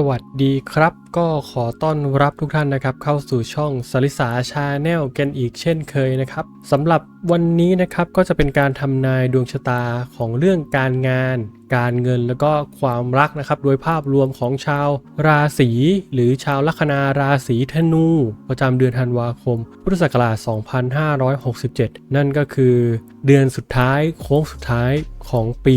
สวัสดีครับ ก็ขอต้อนรับทุกท่านนะครับ เข้าสู่ช่องสลิสาชาแนลกันอีกเช่นเคยนะครับสำหรับ วันนี้นะครับก็จะเป็นการทำนายดวงชะตาของเรื่องการงาน การเงินแล้วก็ความรักนะครับ โดยภาพรวมของชาวราศีหรือชาวลัคนาราศีธนู ประจำเดือนธันวาคม พุทธศักราช 2567 นั่นก็คือเดือนสุดท้ายโค้งสุดท้ายของปี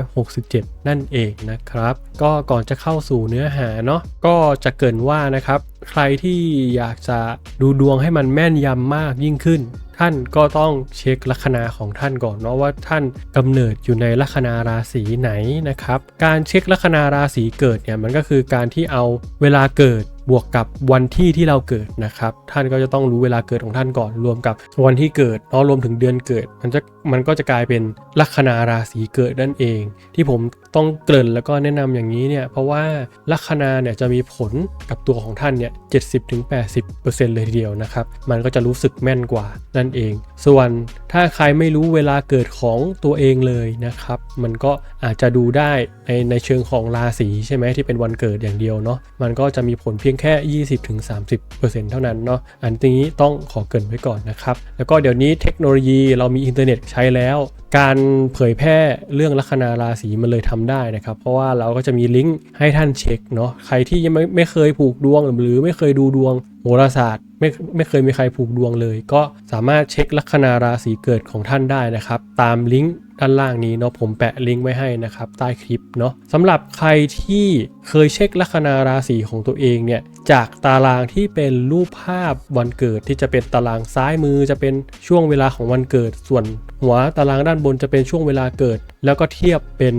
2567 นั่นเองนะครับ ก็ก่อนจะเข้าสู่เนื้อหาเนาะก็จะเกินว่านะครับ ใครที่อยากจะดูดวงให้มันแม่นยำมากยิ่งขึ้น ท่านก็ต้องเช็คลัคนาของท่านก่อนเนาะว่าท่านกำเนิดอยู่ในลัคนาราศีไหนนะครับ การเช็คลัคนาราศีเกิดเนี่ยมันก็คือการที่เอาเวลาเกิด บวกกับวันที่ที่เราเกิดนะครับ ท่านก็จะต้องรู้เวลาเกิดของท่านก่อน รวมกับวันที่เกิดเนาะรวมถึงเดือนเกิด มันจะมันก็จะกลายเป็นลัคนาราศีเกิดนั่นเอง ที่ผมต้องเกริ่นแล้วก็แนะนำอย่างนี้เนี่ยเพราะว่าลัคนาเนี่ยจะมีผลกับตัวของท่านเนี่ย70-80%เลยทีเดียวนะครับมันก็จะรู้สึกแม่นกว่านั่นเอง ส่วนถ้าใครไม่รู้เวลาเกิดของตัวเองเลยนะครับ มันก็อาจจะดูได้ในในเชิงของราศีใช่ไหมที่เป็นวันเกิดอย่างเดียวเนาะมันก็จะมีผลเพียงแค่ 20-30%เท่านั้นเนาะอันนี้ต้องขอเกินไว้ก่อนนะครับ แล้วก็เดี๋ยวนี้เทคโนโลยีเรามีอินเทอร์เน็ตใช้แล้ว การเผยแพร่เรื่องลัคนาราศีมันเลยทำได้นะครับ เพราะว่าเราก็จะมีลิงก์ให้ท่านเช็คเนาะใครที่ยังไม่ไม่เคยผูกดวงหรือไม่เคยดูดวงโหราศาสตร์ไม่ไม่เคยมีใครผูกดวงเลย ก็สามารถเช็คลัคนาราศีเกิดของท่านได้นะครับ ตามลิงก์ ด้านล่างนี้เนาะผมแปะลิงก์ไว้ให้นะครับใต้คลิปเนาะสำหรับใครที่เคยเช็คลัคนาราศีของตัวเองเนี่ย จากตารางที่เป็นรูปภาพวันเกิดที่จะเป็นตารางซ้ายมือจะเป็นช่วงเวลาของวันเกิด ส่วนหัวตารางด้านบนจะเป็นช่วงเวลาเกิด แล้วก็เทียบเป็น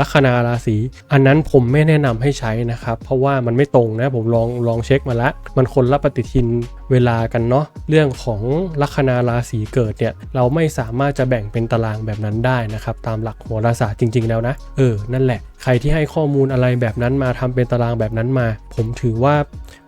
ลัคนาราศีอันนั้นผมไม่แนะนำให้ใช้นะครับ เพราะว่ามันไม่ตรงนะผมลองลองเช็คมาแล้วมันคนละปฏิทินเวลากันเนาะเรื่องของลัคนาราศีเกิดเนี่ยเราไม่สามารถจะแบ่งเป็นตารางแบบนั้นได้นะครับตามหลักโหราศาสตร์จริง ๆแล้วนะเออนั่นแหละใครที่ให้ข้อมูลอะไรแบบนั้นมาทำเป็นตารางแบบนั้นมา ผมถือว่า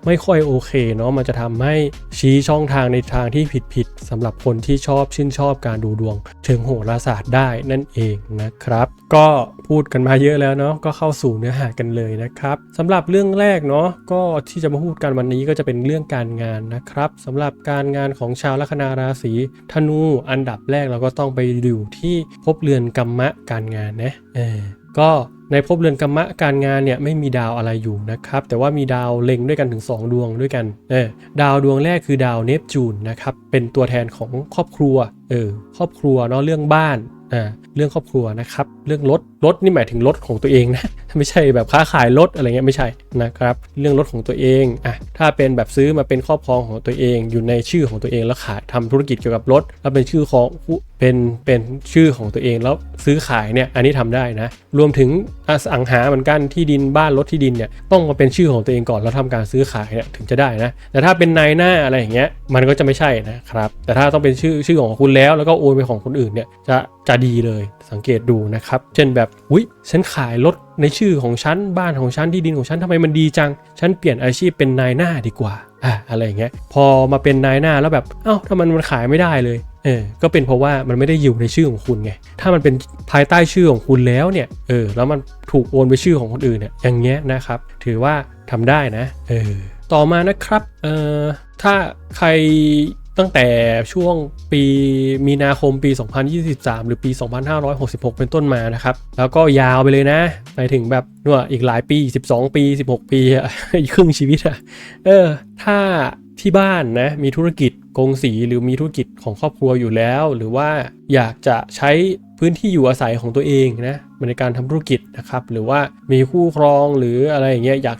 ไม่ค่อยโอเคเนาะมันจะทำให้ชี้ช่องทางในทางที่ผิดๆสำหรับคนที่ชอบชื่นชอบการดูดวงเชิงโหราศาสตร์ได้นั่นเองนะครับ ก็พูดกันมาเยอะแล้วเนาะก็เข้าสู่เนื้อหากันเลยนะครับสำหรับเรื่องแรกเนาะก็ที่จะมาพูดกันวันนี้ก็จะเป็นเรื่องการงานนะครับสำหรับการงานของชาวลัคนาราศีธนูอันดับแรกเราก็ต้องไปดูที่ภพเรือนกรรมะการงานนะเออก็ ในภพเรือนกรรมะการงานเนี่ยไม่มีดาวอะไรอยู่นะครับ แต่ว่ามีดาวเล็งด้วยกันถึง 2 ดวงด้วยกันเออดาวดวงแรกคือดาวเนปจูนนะครับเป็นตัวแทนของครอบครัวเออครอบครัวเนาะเรื่องบ้านอ่าเรื่องครอบครัวนะครับ เรื่องรถรถนี่หมายถึงรถของตัวเองนะไม่ใช่แบบค้าขายรถอะไรเงี้ยไม่ใช่นะครับ เรื่องรถของตัวเองอะถ้าเป็นแบบซื้อมาเป็นครอบครองของตัวเอง อยู่ในชื่อของตัวเองแล้วขายทำธุรกิจเกี่ยวกับรถแล้วเป็นชื่อของเป็นเป็นชื่อของตัวเองแล้วซื้อขายเนี่ยอันนี้ทำได้นะ รวมถึงอสังหาเหมือนกันที่ดินบ้านรถที่ดินเนี่ยต้องมาเป็นชื่อของตัวเองก่อนแล้วทำการซื้อขายเนี่ยถึงจะได้นะแต่ถ้าเป็นนายหน้าอะไรอย่างเงี้ยมันก็จะไม่ใช่นะครับแต่ถ้าต้องเป็นชื่อชื่อของคุณแล้วแล้วก็โอนไปของคนอื่นเนี่ยจะจะดีเลยสังเกตดูนะครับ เช่นแบบอุ้ยฉันขายรถในชื่อของฉันบ้านของฉันที่ดินของฉันทำไมมันดีจัง ฉันเปลี่ยนอาชีพเป็นนายหน้าดีกว่าอะอะไรอย่างเงี้ยพอมาเป็นนายหน้าแล้วแบบเอ้าถ้ามันมันขายไม่ได้เลยเออก็เป็นเพราะว่ามันไม่ได้อยู่ในชื่อของคุณไงถ้ามันเป็นภายใต้ชื่อของคุณแล้วเนี่ยเออแล้วมันถูกโอนไปชื่อของคนอื่นเนี่ยอย่างเงี้ยนะครับ ถือว่าทำได้นะเออต่อมานะครับเอ่อถ้าใคร ตั้งแต่ช่วงปีมีนาคมปี 2023 หรือปี 2566 เป็นต้นมานะครับ แล้วก็ยาวไปเลยนะ ไปถึงแบบนู่นอีกหลายปี 12 ปี 16 ปีอะอีกครึ่งชีวิตอะเออ ถ้าที่บ้านนะมีธุรกิจกงสีหรือมีธุรกิจของครอบครัวอยู่แล้ว หรือว่าอยากจะใช้พื้นที่อยู่อาศัยของตัวเองนะในการทำธุรกิจนะครับ หรือว่ามีคู่ครองหรืออะไรอย่างเงี้ยอยาก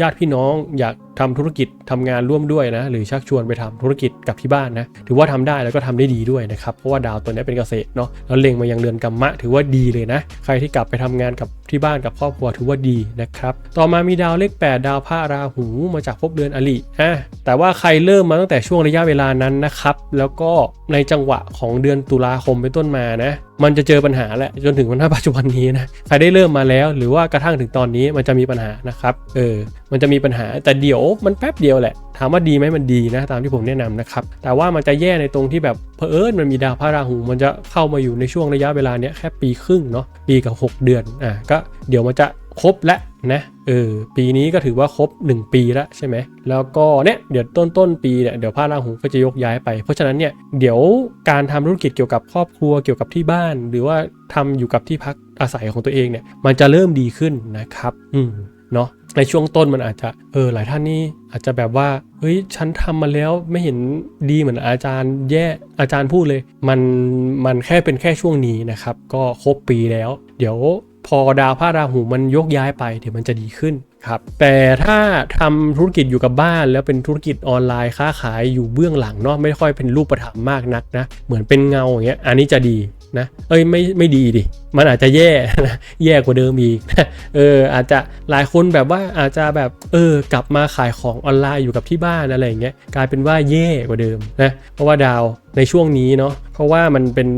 ญาติพี่น้องอยากทำธุรกิจทำงานร่วมด้วยนะ หรือชักชวนไปทำธุรกิจกับที่บ้านนะ ถือว่าทำได้แล้วก็ทำได้ดีด้วยนะครับ เพราะว่าดาวตัวนี้เป็นเกษตรเนาะแล้วเล็งมายังเรือนกรรมะ ถือว่าดีเลยนะ ใครที่กลับไปทำงานกับที่บ้านกับครอบครัวถือว่าดีนะครับ ต่อมามีดาวเลข 8 ดาวพระราหูมาจากภพเดือนอลิอะแต่ว่าใครเริ่มมาตั้งแต่ช่วงระยะเวลานั้นนะครับ แล้วก็ในจังหวะของเดือนตุลาคมเป็นต้นมานะมันจะเจอปัญหาแหละจนถึงวันปัจจุบันนี้นะใครได้เริ่มมาแล้ว หรือว่ากระทั่งถึงตอนนี้มันจะมีปัญหานะครับเออมันจะมีปัญหาแต่เดี๋ยวมันแป๊บเดียวแหละ ถามว่าดีไหมมันดีนะตามที่ผมแนะนำนะครับ แต่ว่ามันจะแย่ในตรงที่แบบเพอเอิญมันมีดาวพระราหู มันจะเข้ามาอยู่ในช่วงระยะเวลาเนี้ยแค่ปีครึ่งเนาะปีกับ 6 เดือนอะก็เดี๋ยวมันจะครบแล้วนะเออปีนี้ก็ถือว่าครบ 1 ปีแล้วใช่ไหมแล้วก็เนี่ยเดี๋ยวต้นต้นปีเนี่ยเดี๋ยวพระราหูก็จะยกย้ายไป เพราะฉะนั้นเนี่ยเดี๋ยวการทำธุรกิจเกี่ยวกับครอบครัวเกี่ยวกับที่บ้าน หรือว่าทำอยู่กับที่พักอาศัยของตัวเองเนี่ยมันจะเริ่มดีขึ้นนะครับ อืมเนาะ ในช่วงต้นมันอาจจะเออหลายท่านนี่อาจจะแบบว่าเฮ้ยฉันทำมาแล้วไม่เห็นดีเหมือนอาจารย์แย่อาจารย์พูดเลย มันมันแค่เป็นแค่ช่วงนี้นะครับ ก็ครบปีแล้ว เดี๋ยวพอดาวพระราหูมันยกย้ายไปเดี๋ยวมันจะดีขึ้นครับแต่ถ้าทำธุรกิจอยู่กับบ้าน แล้วเป็นธุรกิจออนไลน์ค้าขายอยู่เบื้องหลังเนาะไม่ค่อยเป็นรูปธรรมมากนักนะเหมือนเป็นเงาอย่างเงี้ยอันนี้จะดี นะเอ้ยไม่ไม่ดีดิมันอาจจะแย่นะแย่กว่าเดิมอีกเอออาจจะหลายคนแบบว่าอาจจะแบบเออกลับมาขายของออนไลน์อยู่กับที่บ้านอะไรอย่างเงี้ยกลายเป็นว่าแย่กว่าเดิมนะเพราะว่าดาวในช่วงนี้เนาะเพราะว่ามันเป็น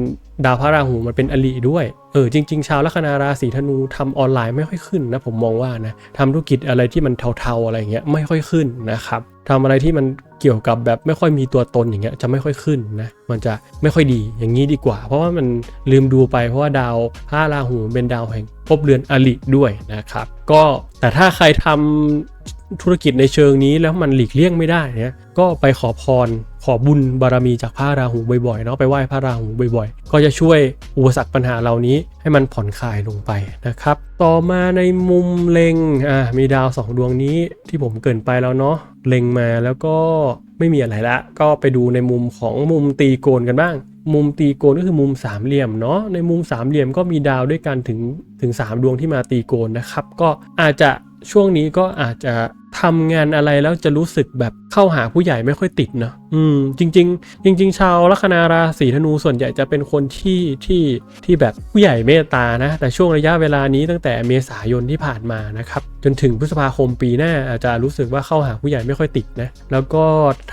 ดาวพระราหูมันเป็นอลิด้วย เออจริง ๆ ชาวลัคนาราศีธนูทำออนไลน์ไม่ค่อยขึ้นนะผมมองว่านะทำธุรกิจอะไรที่มันเทาๆอะไรเงี้ยไม่ค่อยขึ้นนะครับทำอะไรที่มันเกี่ยวกับแบบไม่ค่อยมีตัวตนอย่างเงี้ยจะไม่ค่อยขึ้นนะมันจะไม่ค่อยดีอย่างนี้ดีกว่า เพราะว่ามันลืมดูไปเพราะว่าดาวพระราหูเป็นดาวแห่งภพเรือนอลิด้วยนะครับก็แต่ถ้าใครทำธุรกิจในเชิงนี้แล้วมันหลีกเลี่ยงไม่ได้เนี่ยก็ไปขอพร ขอบุญบารมีจากพระราหูบ่อยๆเนาะไปไหว้พระราหูบ่อยๆ ก็จะช่วยอุปสรรคปัญหาเหล่านี้ให้มันผ่อนคลายลงไปนะครับ ต่อมาในมุมเล็งอ่ามีดาวสองดวงนี้ที่ผมเกินไปแล้วเนาะเล็งมาแล้วก็ไม่มีอะไรละ ก็ไปดูในมุมของมุมตีโกนกันบ้าง มุมตีโกนก็คือมุมสามเหลี่ยมเนาะในมุมสามเหลี่ยมก็มีดาวด้วยกันถึงถึง 3 ดวงที่มาตีโกนนะครับก็อาจจะช่วงนี้ก็อาจจะทำงานอะไรแล้วจะรู้สึกแบบเข้าหาผู้ใหญ่ไม่ค่อยติดเนาะอืม จริง ๆ จริง ๆ ชาวลัคนาราศีธนูส่วนใหญ่จะเป็นคนที่ที่ที่แบบผู้ใหญ่เมตตานะ แต่ช่วงระยะเวลานี้ตั้งแต่เมษายนที่ผ่านมานะครับ จนถึงพฤษภาคมปีหน้าอาจจะรู้สึกว่าเข้าหาผู้ใหญ่ไม่ค่อยติดนะ แล้วก็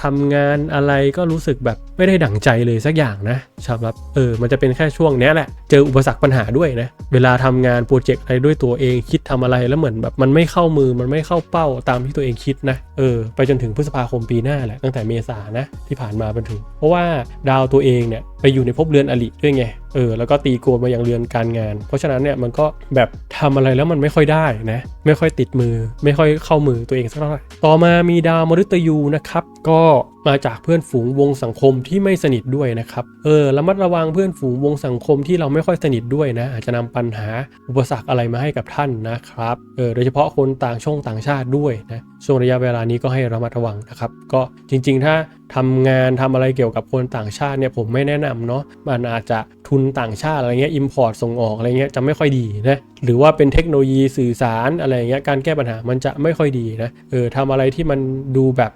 ทำงานอะไรก็รู้สึกแบบไม่ได้ดั่งใจเลยสักอย่างนะสำหรับเออมันจะเป็นแค่ช่วงนี้แหละ เจออุปสรรคปัญหาด้วยนะ เวลาทำงานโปรเจกต์อะไรด้วยตัวเองคิดทำอะไรแล้วเหมือนแบบมันไม่เข้ามือมันไม่เข้าเป้าตามที่ตัวเองคิดนะเออไปจนถึงพฤษภาคมปีหน้าแหละตั้งแต่เมษานะที่ผ่านมาเป็นถึง เพราะว่าดาวตัวเองเนี่ย ไปอยู่ในภพเรือนอลิด้วยไง เออ แล้วก็ตีโกนมาอย่างเรือนการงาน เพราะฉะนั้นเนี่ยมันก็แบบทำอะไรแล้วมันไม่ค่อยได้นะ ไม่ค่อยติดมือ ไม่ค่อยเข้ามือตัวเองสักเท่าไหร่ ต่อมามีดาวมฤตยูนะครับ ก็มาจากเพื่อนฝูงวงสังคมที่ไม่สนิทด้วยนะครับ เออ ระมัดระวังเพื่อนฝูงวงสังคมที่เราไม่ค่อยสนิทด้วยนะ อาจจะนำปัญหาอุปสรรคอะไรมาให้กับท่านนะครับ เออ โดยเฉพาะคนต่างช่องต่างชาติด้วยนะ ช่วงระยะเวลานี้ก็ให้ระมัดระวังนะครับ ก็จริง ๆ ถ้าทำงานทำอะไรเกี่ยวกับคนต่างชาติเนี่ยผมไม่แนะนำเนาะมันอาจจะทุนต่างชาติอะไรเงี้ยอิมพอร์ตส่งออกอะไรเงี้ยจะไม่ค่อยดีนะหรือว่าเป็นเทคโนโลยีสื่อสารอะไรเงี้ยการแก้ปัญหามันจะไม่ค่อยดีนะเออทำอะไรที่มันดูแบบ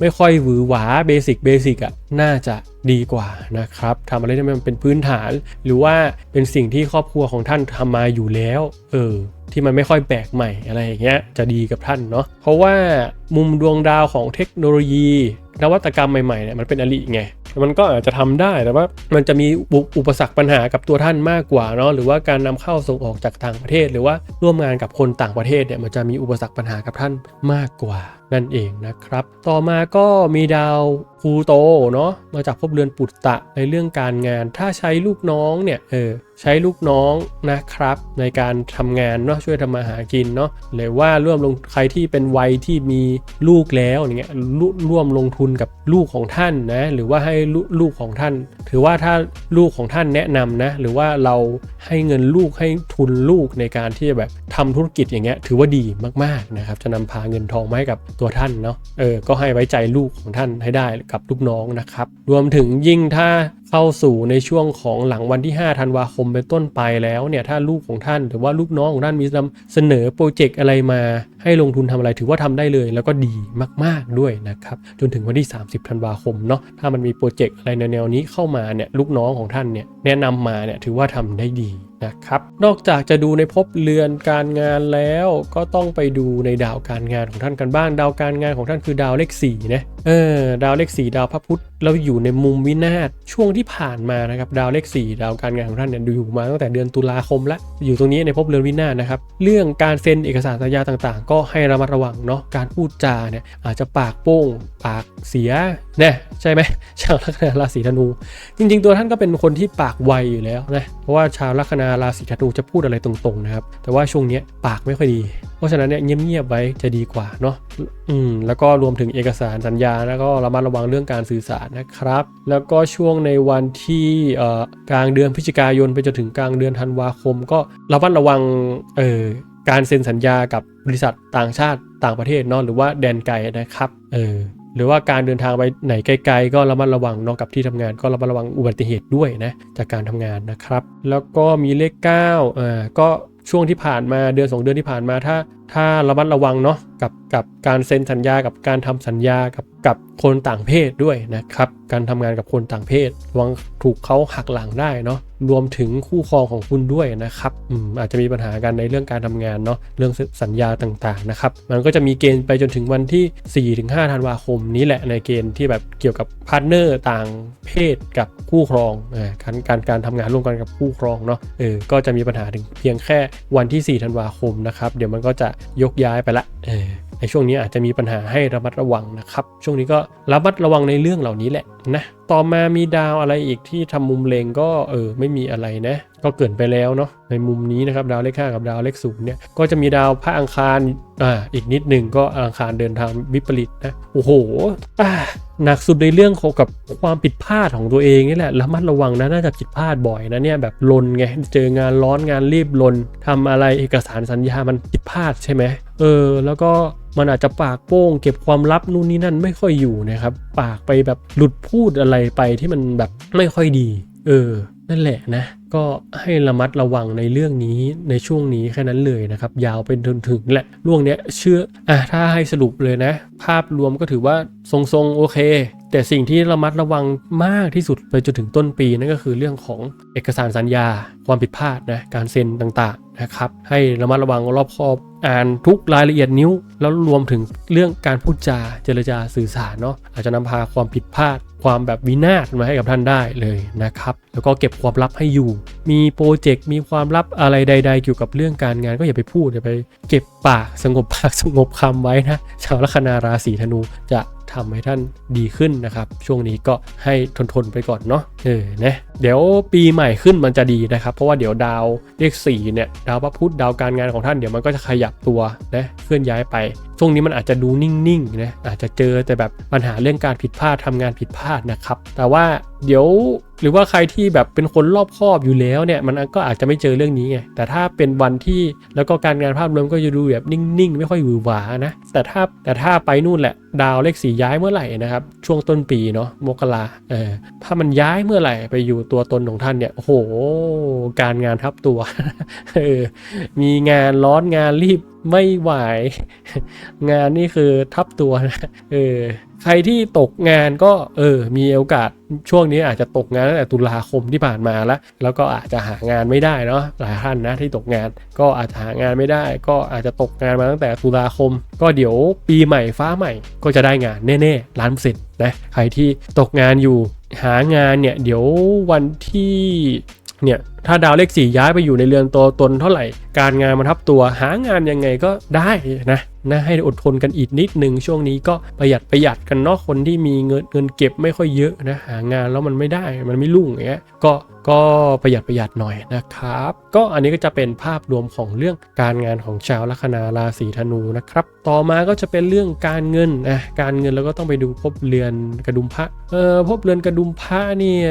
ไม่ค่อยหวือหวาเบสิกเบสิกอะน่าจะดีกว่านะครับทำอะไรที่มันเป็นพื้นฐาน หรือว่าเป็นสิ่งที่ครอบครัวของท่านทำมาอยู่แล้วเออที่มันไม่ค่อยแปลกใหม่อะไรอย่างเงี้ยจะดีกับท่านเนาะเพราะว่ามุมดวงดาวของเทคโนโลยี นวัตกรรมใหม่ๆเนี่ยมันเป็นอลิไงมันก็อาจจะทำได้แต่ว่ามันจะมีอุอุปสรรคปัญหากับตัวท่านมากกว่าเนาะหรือว่าการนำเข้าส่งออกจากต่างประเทศ หรือว่าร่วมงานกับคนต่างประเทศเนี่ยมันจะมีอุปสรรคปัญหากับท่านมากกว่านั่นเองนะครับ ต่อมาก็มีดาว พลูโตเนาะมาจากภพเรือนปุตตะในเรื่องการงาน ถ้าใช้ลูกน้องเนี่ยเออใช้ลูกน้องนะครับ ในการทำงานเนาะช่วยทำมาหากินเนาะหรือว่าร่วมลงใครที่เป็นวัยที่มีลูกแล้วอย่างเงี้ยร่วร่วมลงทุนกับลูกของท่านนะหรือว่าให้ลูลูกของท่าน ถือว่าถ้าลูกของท่านแนะนำนะหรือว่าเราให้เงินลูกให้ทุนลูกในการที่จะแบบทำธุรกิจอย่างเงี้ยถือว่าดีมากๆนะครับจะนำพาเงินทองมาให้กับตัวท่านเนาะเออก็ให้ไว้ใจลูกของท่านให้ได้กับลูกน้องนะครับ รวมถึงยิ่งถ้าเข้าสู่ในช่วงของหลังวันที่ 5 ธันวาคมเป็นต้นไปแล้วเนี่ยถ้าลูกของท่านหรือว่าลูกน้องของท่านมีนำเสนอโปรเจกต์อะไรมา ให้ลงทุนทำอะไรถือว่าทำได้เลย แล้วก็ดีมากๆด้วยนะครับจนถึงวันที่ 30 ธันวาคมเนาะถ้ามันมีโปรเจกต์อะไรในแนวนี้เข้ามาเนี่ยลูกน้องของท่านเนี่ยแนะนำมาเนี่ยถือว่าทำได้ดีนะครับนอกจากจะดูในภพเรือนการงานแล้วก็ต้องไปดูในดาวการงานของท่านกันบ้าง ดาวการงานของท่านคือดาวเลข4นะ เออดาวเลขสี่ดาวพระพุธเราอยู่ในมุมวินาศช่วงที่ผ่านมานะครับดาวเลขสี่ดาวการงานของท่านเนี่ยอยู่มาตั้งแต่เดือนตุลาคมแล้วอยู่ตรงนี้ในภพเรือนวินาศนะครับเรื่องการเซ็นเอกสารสัญญาต่างๆ ก็ให้ระมัดระวังเนาะการพูดจาเนี่ยอาจจะปากโป้งปากเสียเนี่ยใช่ไหมชาวลัคนาราศีธนู จริง ๆ ตัวท่านก็เป็นคนที่ปากไวอยู่แล้วนะเพราะว่าชาวลัคนาราศีธนูจะพูดอะไรตรงๆนะครับแต่ว่าช่วงนี้ปากไม่ค่อยดี เพราะฉะนั้นเนี่ยเงียบๆไว้จะดีกว่าเนาะอืมแล้วก็รวมถึงเอกสารสัญญาแล้วก็ระมัดระวังเรื่องการสื่อสารนะครับ แล้วก็ช่วงในวันที่กลางเดือนพฤศจิกายนไปจนถึงกลางเดือนธันวาคม ก็ระมัดระวังเอ่อการเซ็นสัญญากับบริษัทต่างชาติต่างประเทศเนาะหรือว่าแดนไกลนะครับเออหรือว่าการเดินทางไปไหนไกลๆ ก็ระมัดระวังนาะกับที่ทำงานก็ระมัดระวังอุบัติเหตุด้วยนะจากการทำงานนะครับ แล้วก็มีเลข9อ่าก็ช่วงที่ผ่านมาเดือน 2 เดือนที่ผ่านมาถ้าถ้าระมัดระวังเนาะกับกับการเซ็นสัญญากับการทำสัญญากับกับคนต่างเพศด้วยนะครับ การทำงานกับคนต่างเพศระวังถูกเขาหักหลังได้เนาะรวมถึงคู่ครองของคุณด้วยนะครับอืมอาจจะมีปัญหากันในเรื่องการทำงานเนาะเรื่องสัญญาต่างๆนะครับ มันก็จะมีเกณฑ์ไปจนถึงวันที่ 4-5ธันวาคมนี้แหละในเกณฑ์ที่แบบเกี่ยวกับพาร์ทเนอร์ต่างเพศกับคู่ครองอ่าการการการทำงานร่วมกันกับคู่ครองเนาะเออก็จะมีปัญหาถึงเพียงแค่วันที่ 4 ธันวาคมนะครับ เดี๋ยวมันก็จะยกย้ายไปละเออในช่วงนี้อาจจะมีปัญหาให้ระมัดระวังนะครับ ช่วงนี้ก็ระมัดระวังในเรื่องเหล่านี้แหละนะ ต่อมามีดาวอะไรอีกที่ทำมุมเลงก็เออไม่มีอะไรนะ ก็เกินไปแล้วเนาะในมุมนี้นะครับดาวเลขห้ากับดาวเลขศูนย์เนี่ยก็จะมีดาวพระอังคารอ่าอีกนิดหนึ่งก็อังคารเดินทางวิปริตนะโอ้โหอ่าหนักสุดในเรื่องของกับความผิดพลาดของตัวเองนี่แหละระมัดระวังนะน่าจะผิดพลาดบ่อยนะเนี่ยแบบลนไงเจองานร้อนงานรีบลนทำอะไรเอกสารสัญญามันผิดพลาดใช่ไหมเออ แล้วก็มันอาจจะปากโป้งเก็บความลับนู่นนี่นั่นไม่ค่อยอยู่นะครับ ปากไปแบบหลุดพูดอะไรไปที่มันแบบไม่ค่อยดี เออ นั่นแหละนะ ก็ให้ระมัดระวังในเรื่องนี้ในช่วงนี้แค่นั้นเลยนะครับ ยาวไปจนถึงแหละล่วงเนี้ยเชื่ออะถ้าให้สรุปเลยนะ ภาพรวมก็ถือว่าทรงๆโอเค แต่สิ่งที่ระมัดระวังมากที่สุดไปจนถึงต้นปีนั่นก็คือเรื่องของเอกสารสัญญา ความผิดพลาดนะการเซ็นต่างๆนะครับ ให้ระมัดระวังรอบคอบอ่านทุกรายละเอียดนิ้ว แล้วรวมถึงเรื่องการพูดจาเจรจาสื่อสารเนาะอาจจะนำพาความผิดพลาด ความแบบวินาศมาให้กับท่านได้เลยนะครับ แล้วก็เก็บความลับให้อยู่ มีโปรเจกต์มีความลับอะไรใด ๆ เกี่ยวกับเรื่องการงานก็อย่าไปพูดอย่าไป เก็บปากสงบปากสงบคำไว้นะชาวลัคนาราศีธนูจะ ทำให้ท่านดีขึ้นนะครับ ช่วงนี้ก็ให้ทนๆไปก่อนเนาะเออนะเดี๋ยวปีใหม่ขึ้นมันจะดีนะครับ เพราะว่าเดี๋ยวดาวเลขสี่เนี่ยดาวพระพุธดาวการงานของท่านเดี๋ยวมันก็จะขยับตัวนะเคลื่อนย้ายไป ช่วงนี้มันอาจจะดูนิ่งๆนะอาจจะเจอแต่แบบปัญหาเรื่องการผิดพลาดทำงานผิดพลาดนะครับ แต่ว่าเดี๋ยว หรือว่าใครที่แบบเป็นคนรอบคอบอยู่แล้วเนี่ยมันก็อาจจะไม่เจอเรื่องนี้ไงแต่ถ้าเป็นวันที่แล้วก็การงานภาพรวมก็จะดูแบบนิ่งๆ ไม่ค่อยหวือหวานะแต่ถ้าแต่ถ้าไปนู่นแหละ ดาวเลขสีย้ายเมื่อไหร่นะครับช่วงต้นปีเนาะมกราเออถ้ามันย้ายเมื่อไหร่ไปอยู่ตัวตนของท่านเนี่ยโอ้โห การงานทับตัวเออมีงานร้อนงานรีบไม่ไหว งานนี่คือทับตัวนะเออ ใครที่ตกงานก็เออมีโอกาสช่วงนี้อาจจะตกงานตั้งแต่ตุลาคมที่ผ่านมาแล้ว แล้วก็อาจจะหางานไม่ได้เนาะหลายท่านนะที่ตกงานก็อาจจะหางานไม่ได้ ก็อาจจะตกงานมาตั้งแต่ตุลาคม ก็เดี๋ยวปีใหม่ฟ้าใหม่ก็จะได้งานแน่ๆล้านเปอร์เซ็นต์นะใครที่ตกงานอยู่หางานเนี่ยเดี๋ยววันที่เนี่ย ถ้าดาวเลขสี่ย้ายไปอยู่ในเรือนตัวตนเท่าไหร่ การงานมาทับตัวหางานยังไงก็ได้นะนะให้อดทนกันอีกนิดหนึ่งช่วงนี้ก็ประหยัดประหยัดกันเนาะคนที่มีเงินเงินเก็บไม่ค่อยเยอะนะหางานแล้วมันไม่ได้มันไม่รุ่งอย่างเงี้ยก็ก็ประหยัดประหยัดหน่อยนะครับ ก็อันนี้ก็จะเป็นภาพรวมของเรื่องการงานของชาวลัคนาราศีธนูนะครับ ต่อมาก็จะเป็นเรื่องการเงินนะการเงินเราก็ต้องไปดูภพเรือนกระดุมพระเออภพเรือนกระดุมพระเนี่ย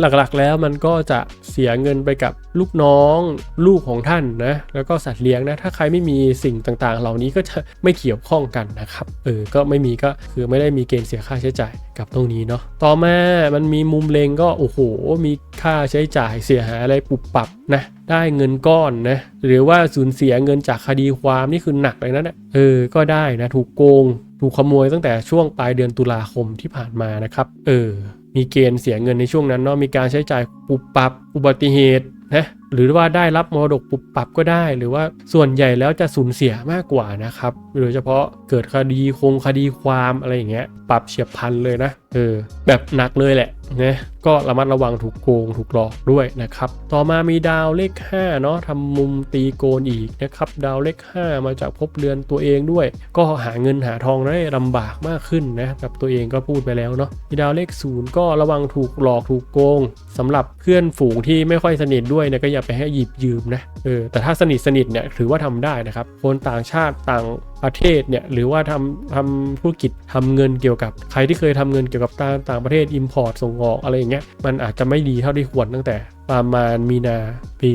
หลักๆแล้วมันก็จะเสียเงินไปกับลูกน้อง ลูกของท่านนะแล้วก็สัตว์เลี้ยงนะถ้าใครไม่มีสิ่งต่างๆ เหล่านี้ก็จะไม่เกี่ยวข้องกันนะครับเออก็ไม่มีก็คือไม่ได้มีเกณฑ์เสียค่าใช้จ่ายกับตรงนี้เนาะต่อมามันมีมุมเลงก็โอ้โห มีค่าใช้จ่ายเสียหายอะไรปุบปับนะได้เงินก้อนนะหรือว่าสูญเสียเงินจากคดีความนี่คือหนักเลยนะเนี่ยเออก็ได้นะถูกโกง ถูกขโมยตั้งแต่ช่วงปลายเดือนตุลาคมที่ผ่านมานะครับ เออ มีเกณฑ์เสียเงินในช่วงนั้นเนาะมีการใช้จ่ายปุบปับอุบัติเหตุนะ หรือว่าได้รับมรดกปุบปับก็ได้ หรือว่าส่วนใหญ่แล้วจะสูญเสียมากกว่านะครับ โดยเฉพาะเกิดคดีคงคดีความอะไรอย่างเงี้ยปรับเฉียบพันเลยนะเออแบบหนักเลยแหละนะก็ระมัดระวังถูกโกงถูกหลอกด้วยนะครับ ต่อมามีดาวเลข5เนาะทำมุมตีโกนอีกนะครับ ดาวเลข 5 มาจากภพเรือนตัวเองด้วย ก็หาเงินหาทองได้ลำบากมากขึ้นนะกับตัวเองก็พูดไปแล้วเนาะมีดาวเลขศูนย์ก็ระวังถูกหลอกถูกโกงสำหรับเพื่อนฝูงที่ไม่ค่อยสนิทด้วยเนี่ยก็อย่าไปให้หยิบยืมนะเออแต่ถ้าสนิทสนิทเนี่ยถือว่าทำได้นะครับคนต่างชาติต่างประเทศเนี่ยหรือว่าทำทำธุรกิจทำเงินเกี่ยวกับ ใครที่เคยทำเงินเกี่ยวกับต่างต่างประเทศ Import ส่งออกอะไรอย่างเงี้ยมันอาจจะไม่ดีเท่าที่ควรตั้งแต่ประมาณมีนาปี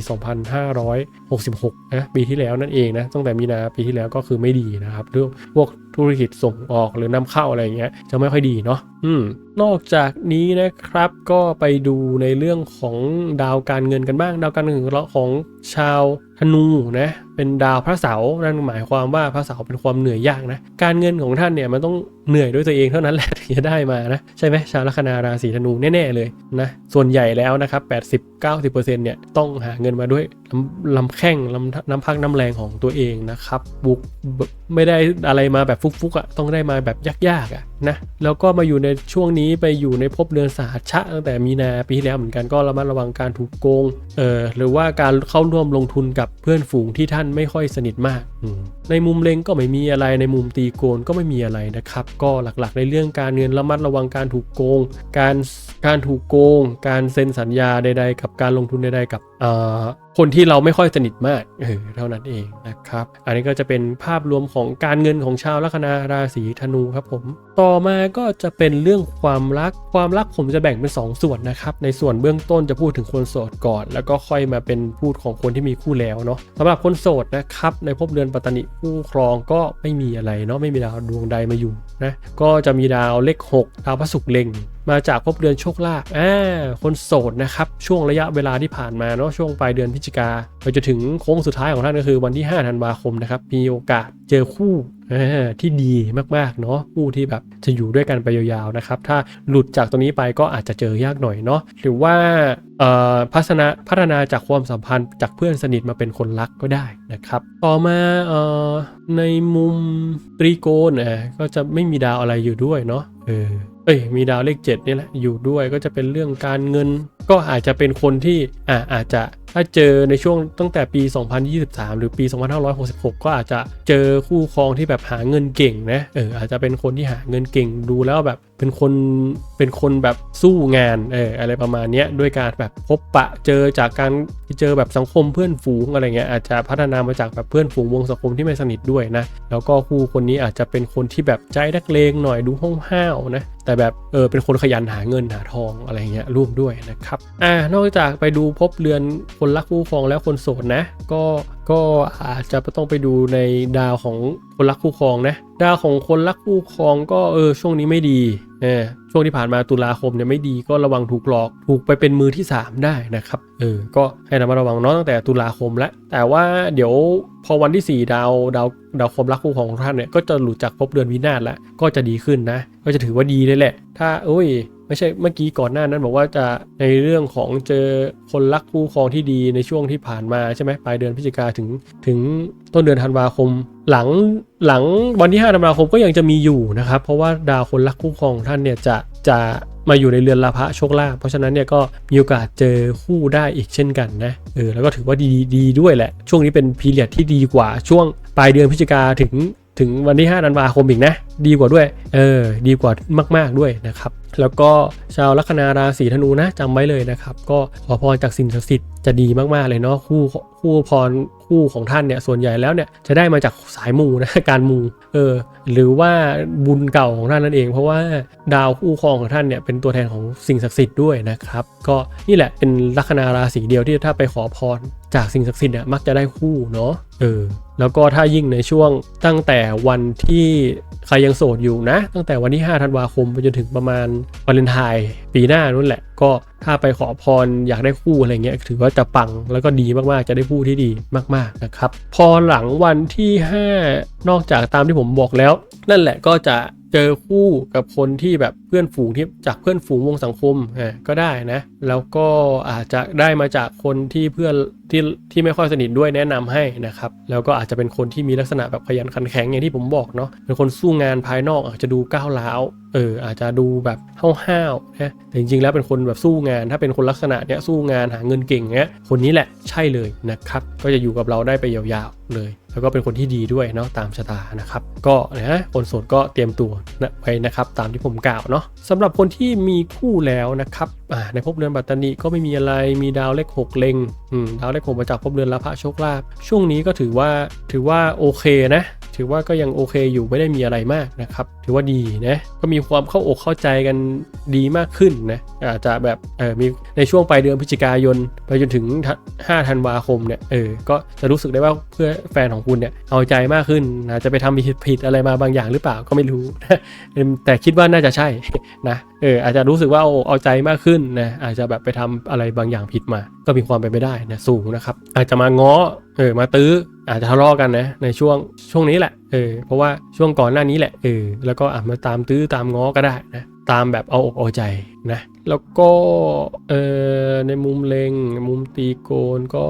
2566 นะปีที่แล้วนั่นเองนะตั้งแต่มีนาปีที่แล้วก็คือไม่ดีนะครับเรื่องพวกธุรกิจส่งออกหรือนำเข้าอะไรอย่างเงี้ยจะไม่ค่อยดีเนาะอืมนอกจากนี้นะครับก็ไปดูในเรื่องของดาวการเงินกันบ้าง ดาวการเงินของชาวธนูนะ เป็นดาวพระเสาร์นั่นหมายความว่าพระเสาร์เป็นความเหนื่อยยากนะการเงินของท่านเนี่ยมันต้อง เหนื่อยด้วยตัวเองเท่านั้นแหละถึงจะได้มานะ ใช่ไหมชาวลัคนาราศีธนูแน่ ๆ เลยนะ ส่วนใหญ่แล้วนะครับ 80-90%เนี่ยต้องหาเงินมาด้วยลำลำแข้งลำน้ำพักน้ำแรงของตัวเองนะครับบุกไม่ได้อะไรมาแบบฟุกๆอะต้องได้มาแบบยากๆอะนะแล้วก็มาอยู่ในช่วงนี้ไปอยู่ในภพเดือนสหัชะตั้งแต่มีนาปีที่แล้วเหมือนกันก็ระมัดระวังการถูกโกงเออหรือว่าการเข้าร่วมลงทุนกับเพื่อนฝูงที่ท่านไม่ค่อยสนิทมาก ในมุมเล็งก็ไม่มีอะไรในมุมตีโกนก็ไม่มีอะไรนะครับก็หลักๆ ในเรื่องการเงินระมัดระวังการถูกโกง การการถูกโกง การเซ็นสัญญาใด ๆ กับการลงทุนใดๆกับอ่อคนที่เราไม่ค่อยสนิทมากเออเท่านั้นเองนะครับ อันนี้ก็จะเป็นภาพรวมของการเงินของชาวลัคนาราศีธนูครับผม ต่อมาก็จะเป็นเรื่องความรัก ความรักผมจะแบ่งเป็น 2 ส่วนนะครับ ในส่วนเบื้องต้นจะพูดถึงคนโสดก่อน แล้วก็ค่อยมาเป็นพูดของคนที่มีคู่แล้วเนาะสำหรับคนโสดนะครับ ในภพเดือนปัตตนิคู่ครองก็ไม่มีอะไรเนาะไม่มีดาวดวงใดมาอยู่นะก็จะมีดาวเลข 6 ดาวพระศุกร์เล็งมาจากภพเดือนโชคลาภอ่าคนโสดนะครับ ช่วงระยะเวลาที่ผ่านมาเนาะช่วงปลายเดือนพฤศจิกาไปจนถึงโค้งสุดท้ายของท่านก็คือวันที่ 5 ธันวาคมนะครับ มีโอกาสเจอคู่ที่ดีมากๆเนาะคู่ที่แบบจะอยู่ด้วยกันไปยาวๆนะครับ ถ้าหลุดจากตรงนี้ไปก็อาจจะเจอยากหน่อยเนาะหรือว่าพัฒนาพัฒนาจากความสัมพันธ์จากเพื่อนสนิทมาเป็นคนรักก็ได้นะครับ ต่อมาในมุมตรีโกนอะก็จะไม่มีดาวอะไรอยู่ด้วยเนาะเออ เอ้ยมีดาวเลข7นี่แหละอยู่ด้วยก็จะเป็นเรื่องการเงิน ก็อาจจะเป็นคนที่อ่าอาจจะถ้าเจอในช่วงตั้งแต่ปี 2023 หรือปี 2566 ก็อาจจะเจอคู่ครองที่แบบหาเงินเก่งนะเอออาจจะเป็นคนที่หาเงินเก่งดูแล้วแบบ เป็นคนเป็นคนแบบสู้งานเอออะไรประมาณนี้ด้วยการแบบพบปะเจอจากการเจอแบบสังคมเพื่อนฝูงอะไรเงี้ยอาจจะพัฒนามาจากแบบเพื่อนฝูงวงสังคมที่ไม่สนิทด้วยนะแล้วก็คู่คนนี้อาจจะเป็นคนที่แบบใจนักเลงหน่อยดูห้องห้าวนะแต่แบบเออเป็นคนขยันหาเงินหาทองอะไรเงี้ยร่วมด้วยนะครับอ่านอกจากไปดูพบเรือนคนรักคู่ครองแล้วคนโสดนะก็ก็อาจจะต้องไปดูในดาวของคนรักคู่ครองนะดาวของคนรักคู่ครองก็เออช่วงนี้ไม่ดี เออช่วงที่ผ่านมาตุลาคมเนี่ยไม่ดีก็ระวังถูกหลอกถูกไปเป็นมือที่ 3 ได้นะครับเออก็ให้ระมัดระวังเนาะตั้งแต่ตุลาคมแล้วแต่ว่าเดี๋ยวพอวันที่ 4 ดาวดาวดาวความรักคู่ของท่านเนี่ยก็จะหลุดจากภพเดือนวินาศแล้วก็จะดีขึ้นนะ ก็จะถือว่าดีเลยแหละ ถ้าเอ้ย ไม่ใช่เมื่อกี้ก่อนหน้านั้นบอกว่าจะในเรื่องของเจอคนรักคู่ครองที่ดีในช่วงที่ผ่านมาใช่ไหมปลายเดือนพฤศจิกาถึงถึงต้นเดือนธันวาคม หลังหลังวันที่5ธันวาคมก็ยังจะมีอยู่นะครับเพราะว่าดาวคนรักคู่ครองท่านเนี่ยจะจะมาอยู่ในเรือนลาภะโชคลาภเพราะฉะนั้นเนี่ยก็มีโอกาสเจอคู่ได้อีกเช่นกันนะเออแล้วก็ถือว่าดีดีด้วยแหละ ช่วงนี้เป็นพีเรียดที่ดีกว่าช่วงปลายเดือนพฤศจิกาถึงถึงวันที่5ธันวาคมอีกนะ ดีกว่าด้วย เออ ดีกว่ามาก ๆ ด้วยนะครับ แล้วก็ชาวลัคนาราศีธนูนะจำไว้เลยนะครับ ก็ขอพรจากสิ่งศักดิ์สิทธิ์จะดีมากๆเลยเนาะคู่คู่พรคู่ของท่านเนี่ยส่วนใหญ่แล้วเนี่ยจะได้มาจากสายมูนะการมูเออหรือว่าบุญเก่าของท่านนั่นเอง เพราะว่าดาวคู่ครองของท่านเนี่ยเป็นตัวแทนของสิ่งศักดิ์สิทธิ์ด้วยนะครับ ก็นี่แหละเป็นลัคนาราศีเดียวที่ถ้าไปขอพรจากสิ่งศักดิ์สิทธิ์เนี่ยมักจะได้คู่เนาะเออแล้วก็ถ้ายิ่งในช่วงตั้งแต่วันที่ใครยังโสดอยู่นะ ตั้งแต่วันที่ 5 ธันวาคมไปจนถึงประมาณวาเลนไทน์ปีหน้านู่นแหละ ก็ถ้าไปขอพรอยากได้คู่อะไรเงี้ยถือว่าจะปังแล้วก็ดีมากๆจะได้คู่ที่ดีมากๆนะครับ พอหลังวันที่ 5 นอกจากตามที่ผมบอกแล้ว นั่นแหละก็จะ เจอคู่กับคนที่แบบเพื่อนฝูงที่จากเพื่อนฝูงวงสังคมอ่าก็ได้นะ แล้วก็อาจจะได้มาจากคนที่เพื่อนที่ที่ไม่ค่อยสนิทด้วยแนะนำให้นะครับ แล้วก็อาจจะเป็นคนที่มีลักษณะแบบขยันขันแข็งอย่างที่ผมบอกเนาะเป็นคนสู้งานภายนอกอาจจะดูก้าวร้าวเอออาจจะดูแบบห้าวๆนะแต่จริงๆแล้วเป็นคนแบบสู้งาน ถ้าเป็นคนลักษณะเนี้ยสู้งานหาเงินเก่งเนี้ยคนนี้แหละใช่เลยนะครับ ก็จะอยู่กับเราได้ไปยาวๆเลย แล้วก็เป็นคนที่ดีด้วยเนาะตามชะตานะครับ ก็นะคนโสดก็เตรียมตัวนะไว้นะครับ ตามที่ผมกล่าวเนาะสำหรับคนที่มีคู่แล้วนะครับอ่าในภพเรือนปัตตานีก็ไม่มีอะไรมีดาวเลขหกเล็งอืมดาวเลขหกมาจากภพเรือนละพระโชคลาภช่วงนี้ก็ถือว่าถือว่าโอเคนะ ถือว่าก็ยังโอเคอยู่ไม่ได้มีอะไรมากนะครับ ถือว่าดีนะก็มีความเข้าอกเข้าใจกันดีมากขึ้นนะอาจจะแบบเออมีในช่วงปลายเดือนพฤศจิกายน ไปจนถึง 5 ธันวาคมเนี่ยเออก็จะรู้สึกได้ว่าเพื่อแฟนของคุณเนี่ยเอาใจมากขึ้นอาจจะไปทำผิดผิดอะไรมาบางอย่างหรือเปล่าก็ไม่รู้แต่คิดว่าน่าจะใช่นะเอออาจจะรู้สึกว่าเอาเอาใจมากขึ้นนะอาจจะแบบไปทำอะไรบางอย่างผิดมา ก็มีความเป็นไปได้นะสูงนะครับ อาจจะมาง้อเออมาตื้อ อาจจะทะเลาะกันนะในช่วงช่วงนี้แหละเออเพราะว่าช่วงก่อนหน้านี้แหละเออแล้วก็อาจมาตามตื้อตามง้อก็ได้นะตามแบบเอาอกเอาใจนะแล้วก็เออในมุมเลงมุมตีโกนก็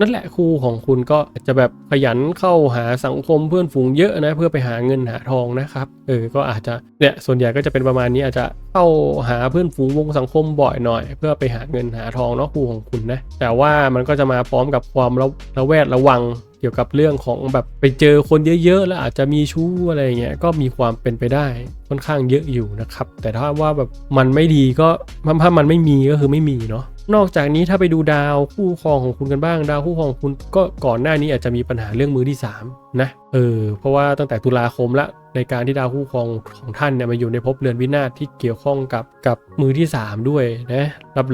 นั่นแหละคู่ของคุณก็อาจจะแบบขยันเข้าหาสังคมเพื่อนฝูงเยอะนะเพื่อไปหาเงินหาทองนะครับเออก็อาจจะเนี่ยส่วนใหญ่ก็จะเป็นประมาณนี้อาจจะเข้าหาเพื่อนฝูงวงสังคมบ่อยหน่อย เพื่อไปหาเงินหาทองเนาะคู่ของคุณนะแต่ว่ามันก็จะมาพร้อมกับความระระแวดระวังเกี่ยวกับเรื่องของแบบไปเจอคนเยอะๆ แล้วอาจจะมีชู้อะไรเงี้ยก็มีความเป็นไปได้ค่อนข้างเยอะอยู่นะครับแต่ถ้าว่าแบบมันไม่ดีก็ถ้ามันไม่มีก็คือไม่มีเนาะนอกจากนี้ถ้าไปดูดาวคู่ครองของคุณกันบ้าง ดาวคู่ครองของคุณก็ก่อนหน้านี้อาจจะมีปัญหาเรื่องมือที่สามนะเออเพราะว่าตั้งแต่ตุลาคมละในการที่ดาวคู่ครองของท่านเนี่ยมาอยู่ในภพเรือนวินาศที่เกี่ยวข้องกับกับมือที่ 3 ด้วยนะ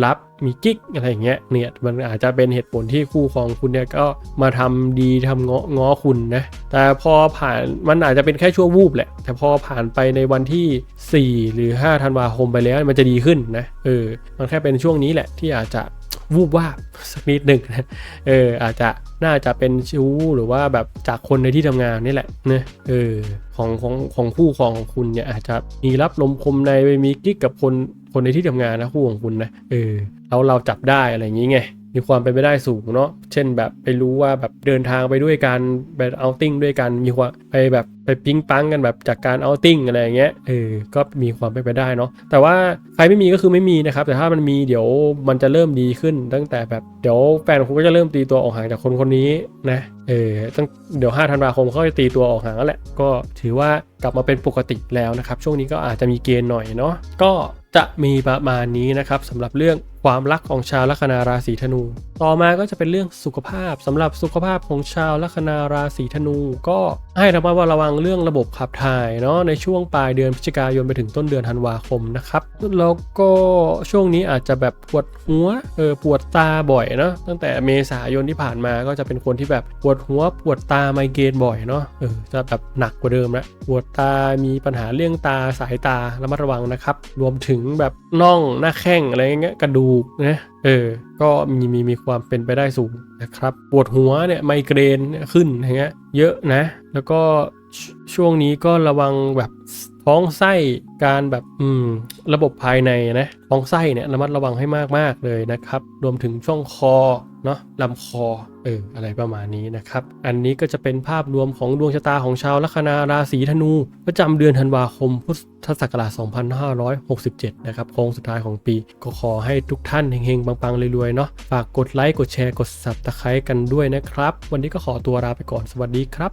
ลับๆมีกิ๊กอะไรอย่างเงี้ยเนี่ยมันอาจจะเป็นเหตุผลที่คู่ครองคุณเนี่ยก็มาทำดีทำง้อง้อคุณนะแต่พอผ่านมันอาจจะเป็นแค่ชั่ววูบแหละ แต่พอผ่านไปในวันที่ 4 หรือ5ธันวาคมไปแล้วมันจะดีขึ้นนะเออมันแค่เป็นช่วงนี้แหละที่อาจจะวูบวาบสักนิดหนึ่งนะเอออาจจะ น่าจะเป็นชู้หรือว่าแบบจากคนในที่ทำงานนี่แหละเนะเออของของของคู่ครองของคุณเนี่ยอาจจะมีรับลมคมในไปมีกิ๊กกับคนคนในที่ทำงานนะคู่ของคุณนะเออแล้วเราจับได้อะไรอย่างงี้ไง มีความเป็นไปได้สูงเนาะเช่นแบบไปรู้ว่าแบบเดินทางไปด้วยกันแบบเอาติ้งด้วยกัน มีความไปแบบไปปิ๊งปังกันแบบจากการเอาติ้งอะไรอย่างเงี้ยเออก็มีความเป็นไปได้เนาะแต่ว่าใครไม่มีก็คือไม่มีนะครับ แต่ถ้ามันมีเดี๋ยวมันจะเริ่มดีขึ้น ตั้งแต่แบบเดี๋ยวแฟนของคุณก็จะเริ่มตีตัวออกห่างจากคนคนนี้นะเออตั้งเดี๋ยว5ธันวาคมเขาจะตีตัวออกห่างแล้วแหละก็ถือว่ากลับมาเป็นปกติแล้วนะครับ ช่วงนี้ก็อาจจะมีเกณฑ์หน่อยเนาะก็จะมีประมาณนี้นะครับสำหรับเรื่อง ความรักของชาวลัคนาราศีธนู ต่อมาก็จะเป็นเรื่องสุขภาพสำหรับสุขภาพของชาวลัคนาราศีธนู ก็ให้ระมัดระวังเรื่องระบบขับถ่ายเนาะในช่วงปลายเดือนพฤศจิกายนไปถึงต้นเดือนธันวาคมนะครับแล้วก็ช่วงนี้อาจจะแบบปวดหัวเออปวดตาบ่อยเนาะตั้งแต่เมษายนที่ผ่านมาก็จะเป็นคนที่แบบปวดหัวปวดตาไมเกรนบ่อยเนาะเออจะแบบหนักกว่าเดิมล้วปวดตามีปัญหาเรื่องตาสายตาระมัดระวังนะครับรวมถึงแบบน่องหน้าแข้งอะไรเงี้ยกระดูกนะเออก็มีมีมีความเป็นไปได้สูงนะครับ ปวดหัวเนี่ยไมเกรนขึ้นอย่างเงี้ยเยอะนะ แล้วก็ชช่วงนี้ก็ระวังแบบท้องไส้การแบบอืมระบบภายในนะท้องไส้เนี่ยระมัดระวังให้มากๆเลยนะครับ รวมถึงช่องคอเนาะลำคอ เอออะไรประมาณนี้นะครับ อันนี้ก็จะเป็นภาพรวมของดวงชะตาของชาวลัคนาราศีธนู ประจำเดือนธันวาคมพุทธศักราช 2567 นะครับโค้งสุดท้ายของปี ก็ขอให้ทุกท่านเฮงๆ ปังๆรวยๆเนาะฝากกดไลค์กดแชร์กด subscribe กันด้วยนะครับ วันนี้ก็ขอตัวลาไปก่อนสวัสดีครับ